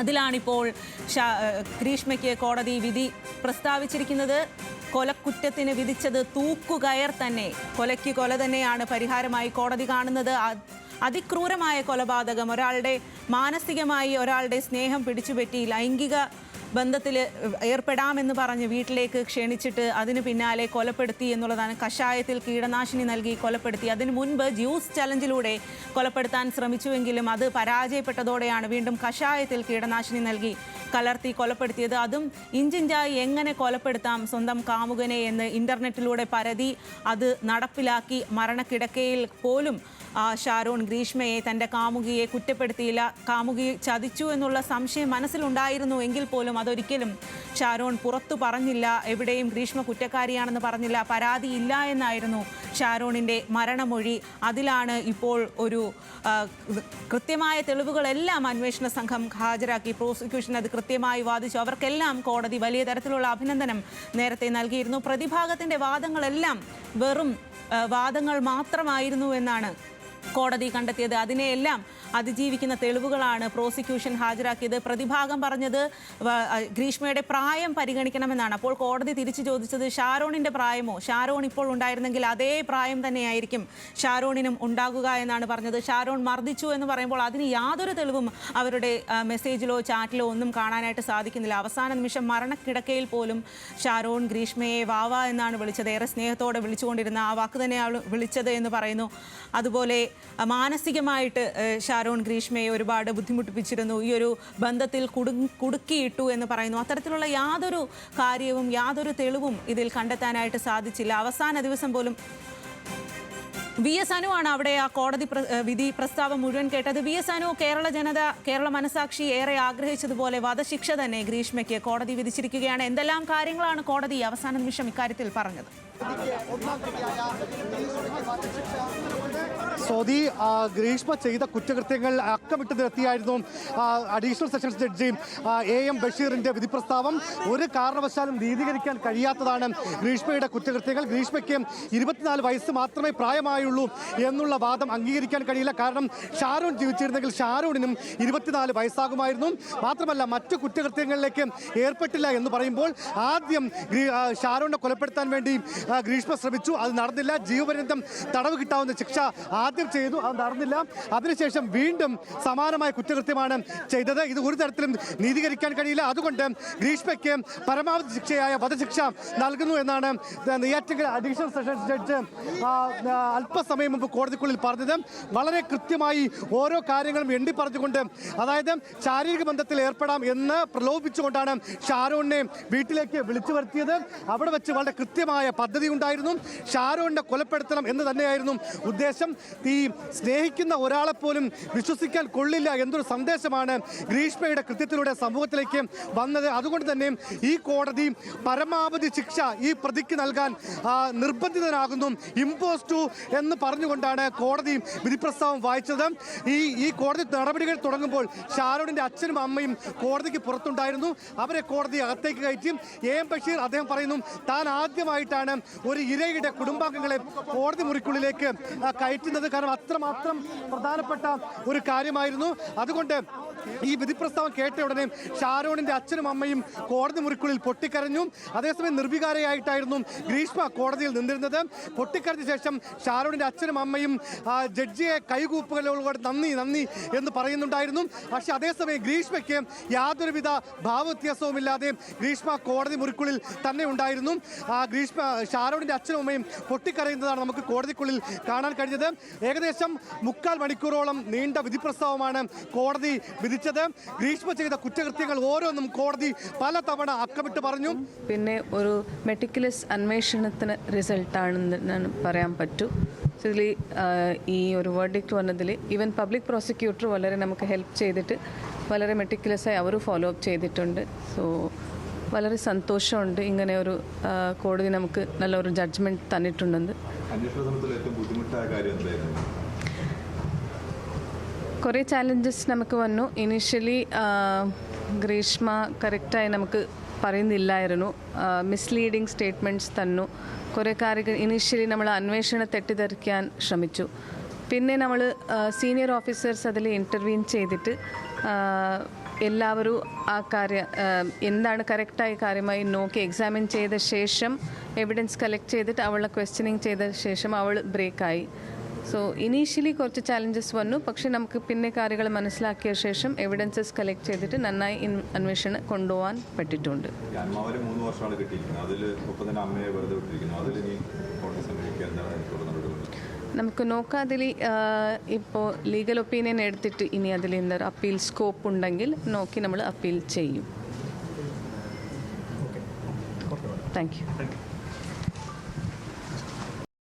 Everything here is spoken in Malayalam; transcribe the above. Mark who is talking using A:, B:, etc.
A: അതിലാണിപ്പോൾ ഗ്രീഷ്മയ്ക്ക് കോടതി വിധി പ്രസ്താവിച്ചിരിക്കുന്നത്. കൊലക്കുറ്റത്തിന് വിധിച്ചത് തൂക്കുകയർ തന്നെ. കൊലയ്ക്ക് കൊല തന്നെയാണ് പരിഹാരമായി കോടതി കാണുന്നത്. അതിക്രൂരമായ കൊലപാതകം. ഒരാളുടെ മാനസികമായി ഒരാളുടെ സ്നേഹം പിടിച്ചുപറ്റി ലൈംഗിക ബന്ധത്തിൽ ഏർപ്പെടാമെന്ന് പറഞ്ഞ് വീട്ടിലേക്ക് ക്ഷണിച്ചിട്ട് അതിന് പിന്നാലെ കൊലപ്പെടുത്തി എന്നുള്ളതാണ് കഷായത്തിൽ കീടനാശിനി നൽകി കൊലപ്പെടുത്തി. അതിനു മുൻപ് ജ്യൂസ് ചലഞ്ചിലൂടെ കൊലപ്പെടുത്താൻ ശ്രമിച്ചുവെങ്കിലും അത് പരാജയപ്പെട്ടതോടെയാണ് വീണ്ടും കഷായത്തിൽ കീടനാശിനി നൽകി കലർത്തി കൊലപ്പെടുത്തിയത്. അതും ഇഞ്ചിഞ്ചായി എങ്ങനെ കൊലപ്പെടുത്താം സ്വന്തം കാമുകനെ എന്ന് ഇന്റർനെറ്റിലൂടെ പരതി അത് നടപ്പിലാക്കി മരണക്കിടക്കയിൽ പോലും ഷാരോൺ ഗ്രീഷ്മയെ തന്റെ കാമുകിയെ കുറ്റപ്പെടുത്തിയില്ല. കാമുകി ചതിച്ചു എന്നുള്ള സംശയം മനസ്സിലുണ്ടായിരുന്നു എങ്കിൽ പോലും അതൊരിക്കലും ഷാരോൺ പുറത്തു പറഞ്ഞില്ല. എവിടെയും ഗ്രീഷ്മ കുറ്റക്കാരിയാണെന്ന് പറഞ്ഞില്ല. പരാതിയില്ല എന്നായിരുന്നു ഷാരോണിന്റെ മരണമൊഴി അതിലാണ് ഇപ്പോൾ ഒരു കൃത്യമായ തെളിവുകളെല്ലാം അന്വേഷണ സംഘം ഹാജരാക്കി. പ്രോസിക്യൂഷൻ അത് കൃത്യമായി വാദിച്ചു. അവർക്കെല്ലാം കോടതി വലിയ തരത്തിലുള്ള അഭിനന്ദനം നേരത്തെ നൽകിയിരുന്നു. പ്രതിഭാഗത്തിന്റെ വാദങ്ങളെല്ലാം വെറും വാദങ്ങൾ മാത്രമായിരുന്നു എന്നാണ് കോടതി കണ്ടെത്തിയത്. അതിനെയെല്ലാം അതിജീവിക്കുന്ന തെളിവുകളാണ് പ്രോസിക്യൂഷൻ ഹാജരാക്കിയത്. പ്രതിഭാഗം പറഞ്ഞത് ഗ്രീഷ്മയുടെ പ്രായം പരിഗണിക്കണമെന്നാണ്. അപ്പോൾ കോടതി തിരിച്ചു ചോദിച്ചത് ഷാരോണിന്റെ പ്രായമോ? ഷാരോൺ ഇപ്പോൾ ഉണ്ടായിരുന്നെങ്കിൽ അതേ പ്രായം തന്നെയായിരിക്കും ഷാരോണിനും ഉണ്ടാകുക എന്നാണ് പറഞ്ഞത്. ഷാരോൺ മർദ്ദിച്ചു എന്ന് പറയുമ്പോൾ അതിന് യാതൊരു തെളിവും അവരുടെ മെസ്സേജിലോ ചാറ്റിലോ ഒന്നും കാണാനായിട്ട് സാധിക്കുന്നില്ല. അവസാന നിമിഷം മരണക്കിടക്കയിൽ പോലും ഷാരോൺ ഗ്രീഷ്മയെ വാവ എന്നാണ് വിളിച്ചത്. ഏറെ സ്നേഹത്തോടെ വിളിച്ചുകൊണ്ടിരുന്ന ആ വാക്ക് തന്നെയാണ് വിളിച്ചത് എന്ന് പറയുന്നു. അതുപോലെ മാനസികമായിട്ട് ഏഹ്, ഷാരോൺ ഗ്രീഷ്മയെ ഒരുപാട് ബുദ്ധിമുട്ടിപ്പിച്ചിരുന്നു. ഈ ഒരു ബന്ധത്തിൽ കുടു കുടുക്കിയിട്ടു എന്ന് പറയുന്നു. അത്തരത്തിലുള്ള യാതൊരു കാര്യവും യാതൊരു തെളിവും ഇതിൽ കണ്ടെത്താനായിട്ട് സാധിച്ചില്ല. അവസാന ദിവസം പോലും വി എസ് അനുവാണ് അവിടെ ആ കോടതി പ്ര- വിധി പ്രസ്താവം മുഴുവൻ കേട്ടത്. വി എസ് അനു കേരള ജനത കേരള മനസാക്ഷി ഏറെ ആഗ്രഹിച്ചതുപോലെ വധശിക്ഷ തന്നെ ഗ്രീഷ്മയ്ക്ക് കോടതി വിധിച്ചിരിക്കുകയാണ്. എന്തെല്ലാം കാര്യങ്ങളാണ് കോടതി അവസാന നിമിഷം ഇക്കാര്യത്തിൽ പറഞ്ഞത്?
B: ആ, ഗ്രീഷ്മ ചെയ്ത കുറ്റകൃത്യങ്ങൾ അക്കമിട്ട് നിരത്തിയായിരുന്നു additional sessions judge A M ബഷീറിന്റെ വിധി പ്രസ്താവം ഒരു കാരണവശാലും നീതീകരിക്കാൻ കഴിയാത്തതാണ് ഗ്രീഷ്മയുടെ കുറ്റകൃത്യങ്ങൾ. ഗ്രീഷ്മയ്ക്ക് ഇരുപത്തിനാല് വയസ്സ് മാത്രമേ പ്രായമായുള്ളൂ എന്നുള്ള വാദം അംഗീകരിക്കാൻ കഴിയില്ല. കാരണം ഷാരൂൺ ജീവിച്ചിരുന്നെങ്കിൽ ഷാരൂണിനും ഇരുപത്തിനാല് വയസ്സാകുമായിരുന്നു. മാത്രമല്ല മറ്റു കുറ്റകൃത്യങ്ങളിലേക്ക് ഏർപ്പെട്ടില്ല എന്ന് പറയുമ്പോൾ ആദ്യം ഷാരൂണിനെ കൊലപ്പെടുത്താൻ വേണ്ടി ഗ്രീഷ്മ ശ്രമിച്ചു. അത് നടന്നില്ല. ജീവപര്യന്തം തടവ് കിട്ടാവുന്ന ശിക്ഷ ആദ്യം ചെയ്തു. അത് നടന്നില്ല. അതിനുശേഷം വീണ്ടും സമാനമായ കുറ്റകൃത്യമാണ് ചെയ്തത്. ഇത് ഒരു തരത്തിലും നീതീകരിക്കാൻ കഴിയില്ല. അതുകൊണ്ട് ഗ്രീഷ്മയ്ക്ക് പരമാവധി ശിക്ഷയായ വധശിക്ഷ നൽകുന്നു എന്നാണ് നെയ്യാറ്റിങ്കൽ അഡീഷണൽ സെഷൻസ് ജഡ്ജ് അല്പസമയം മുമ്പ് കോടതിക്കുള്ളിൽ പറഞ്ഞത്. വളരെ കൃത്യമായി ഓരോ കാര്യങ്ങളും എണ്ണി പറഞ്ഞുകൊണ്ട് അതായത് ശാരീരിക ബന്ധത്തിൽ ഏർപ്പെടാം എന്ന് പ്രലോഭിച്ചുകൊണ്ടാണ് ഷാരോണിനെ വീട്ടിലേക്ക് വിളിച്ചു വരുത്തിയത്. അവിടെ വെച്ച് വളരെ കൃത്യമായ പദ്ധതി ഉണ്ടായിരുന്നു ഷാരോണിനെ കൊലപ്പെടുത്തണം എന്ന് തന്നെയായിരുന്നു ഉദ്ദേശം. ഈ സ്നേഹിക്കുന്ന ഒരാളെ പോലും വിശ്വസിക്കാൻ കൊള്ളില്ല എന്നൊരു സന്ദേശമാണ് ഗ്രീഷ്മയുടെ കൃത്യത്തിലൂടെ സമൂഹത്തിലേക്ക് വന്നത്. അതുകൊണ്ട് തന്നെ ഈ കോടതി പരമാവധി ശിക്ഷ ഈ പ്രതിക്ക് നൽകാൻ നിർബന്ധിതനാകുന്നു. ഇമ്പോസ് ടു എന്ന് പറഞ്ഞുകൊണ്ടാണ് കോടതി വിധിപ്രസ്താവം വായിച്ചത്. ഈ ഈ കോടതി നടപടികൾ തുടങ്ങുമ്പോൾ ഷാരോണിന്റെ അച്ഛനും അമ്മയും കോടതിക്ക് പുറത്തുണ്ടായിരുന്നു. അവരെ കോടതി അകത്തേക്ക് കയറ്റി. എ എം ബഷീർ അദ്ദേഹം പറയുന്നു താൻ ആദ്യമായിട്ടാണ് ഒരു ഇരയുടെ കുടുംബാംഗങ്ങളെ കോടതി മുറിക്കുള്ളിലേക്ക് കയറ്റുന്നത് കാരണം അത്രമാത്രം പ്രധാനപ്പെട്ട ഒരു കാര്യമായിരുന്നു. അതുകൊണ്ട് ഈ വിധിപ്രസ്താവം കേട്ട ഉടനെ ഷാരോണിന്റെ അച്ഛനും അമ്മയും കോടതി മുറിക്കുള്ളിൽ പൊട്ടിക്കരഞ്ഞു. അതേസമയം നിർവികാരയായിട്ടായിരുന്നു ഗ്രീഷ്മ കോടതിയിൽ നിന്നിരുന്നത്. പൊട്ടിക്കരഞ്ഞ ശേഷം ഷാരോണിന്റെ അച്ഛനും അമ്മയും ജഡ്ജിയെ കൈകൂപ്പുകളോട് നന്ദി നന്ദി എന്ന് പറയുന്നുണ്ടായിരുന്നു. പക്ഷെ അതേസമയം ഗ്രീഷ്മയ്ക്ക് യാതൊരുവിധ ഭാവവ്യത്യാസവുമില്ലാതെ ഗ്രീഷ്മ കോടതി മുറിക്കുള്ളിൽ തന്നെ ഉണ്ടായിരുന്നു. ഗ്രീഷ്മ ഷാരോണിന്റെ അച്ഛനും അമ്മയും പൊട്ടിക്കരയുന്നതാണ് നമുക്ക് കോടതിക്കുള്ളിൽ കാണാൻ കഴിഞ്ഞത്. ഏകദേശം മുക്കാൽ മണിക്കൂറോളം നീണ്ട വിധിപ്രസ്താവമാണ് കോടതി വിധിച്ചത്. ഗ്രീഷ്മ ചെയ്ത കുറ്റകൃത്യങ്ങൾ ഓരോന്നും കോടതി പല തവണ അക്കമിട്ട് പറഞ്ഞു.
C: പിന്നെ ഒരു മെറ്റിക്കുലസ് അന്വേഷണത്തിന് റിസൾട്ടാണെന്ന് പറയാൻ പറ്റൂ. ഇതിൽ ഈ ഒരു വേർഡിക്റ്റ് വന്നതിൽ ഈവൻ പബ്ലിക് പ്രോസിക്യൂട്ടർ വളരെ നമുക്ക് ഹെൽപ്പ് ചെയ്തിട്ട് വളരെ മെറ്റിക്കുലസ് ആയി അവർ ഫോളോ അപ്പ് ചെയ്തിട്ടുണ്ട്. സോ വളരെ സന്തോഷമുണ്ട് ഇങ്ങനെ ഒരു കോടതി നമുക്ക് നല്ലൊരു ജഡ്ജ്മെന്റ് തന്നിട്ടുണ്ടെന്ന്.
D: അന്വേഷണ സമയത്തിൽ ഏറ്റവും ബുദ്ധിമുട്ടായ കാര്യം എന്തായിരുന്നു?
C: കുറേ ചാലഞ്ചസ് നമുക്ക് വന്നു. ഇനീഷ്യലി ഗ്രീഷ്മ കറക്റ്റായി നമുക്ക് പറയുന്നില്ലായിരുന്നു. മിസ്ലീഡിങ് സ്റ്റേറ്റ്മെന്റ്സ് തന്നു. കുറേ കാര്യങ്ങൾ ഇനീഷ്യലി നമ്മൾ അന്വേഷണം തെറ്റിദ്ധരിക്കാൻ ശ്രമിച്ചു. പിന്നെ നമ്മൾ സീനിയർ ഓഫീസേഴ്സ് അതിൽ ഇന്റർവ്യൂൻ ചെയ്തിട്ട് എല്ലാവരും ആ കാര്യം എന്താണ് കറക്റ്റായ കാര്യമായി നോക്കി എക്സാമിൻ ചെയ്ത ശേഷം എവിഡൻസ് കളക്ട് ചെയ്തിട്ട് അവളെ ക്വസ്റ്റ്യനിങ് ചെയ്ത ശേഷം അവൾ ബ്രേക്കായി സോ ഇനീഷ്യലി കുറച്ച് ചാലഞ്ചസ് വന്നു. പക്ഷെ നമുക്ക് പിന്നെ കാര്യങ്ങൾ മനസ്സിലാക്കിയ ശേഷം എവിഡൻസസ് കളക്ട് ചെയ്തിട്ട് നന്നായി ഇൻ- അന്വേഷണം കൊണ്ടുപോകാൻ പറ്റിയിട്ടുണ്ട്. നമുക്ക് നോക്കാം. അതിൽ ഇപ്പോൾ ലീഗൽ ഒപ്പീനിയൻ എടുത്തിട്ട് ഇനി അതിൽ എന്താ അപ്പീൽ സ്കോപ്പ് ഉണ്ടെങ്കിൽ നോക്കി നമ്മൾ അപ്പീൽ ചെയ്യും. Thank you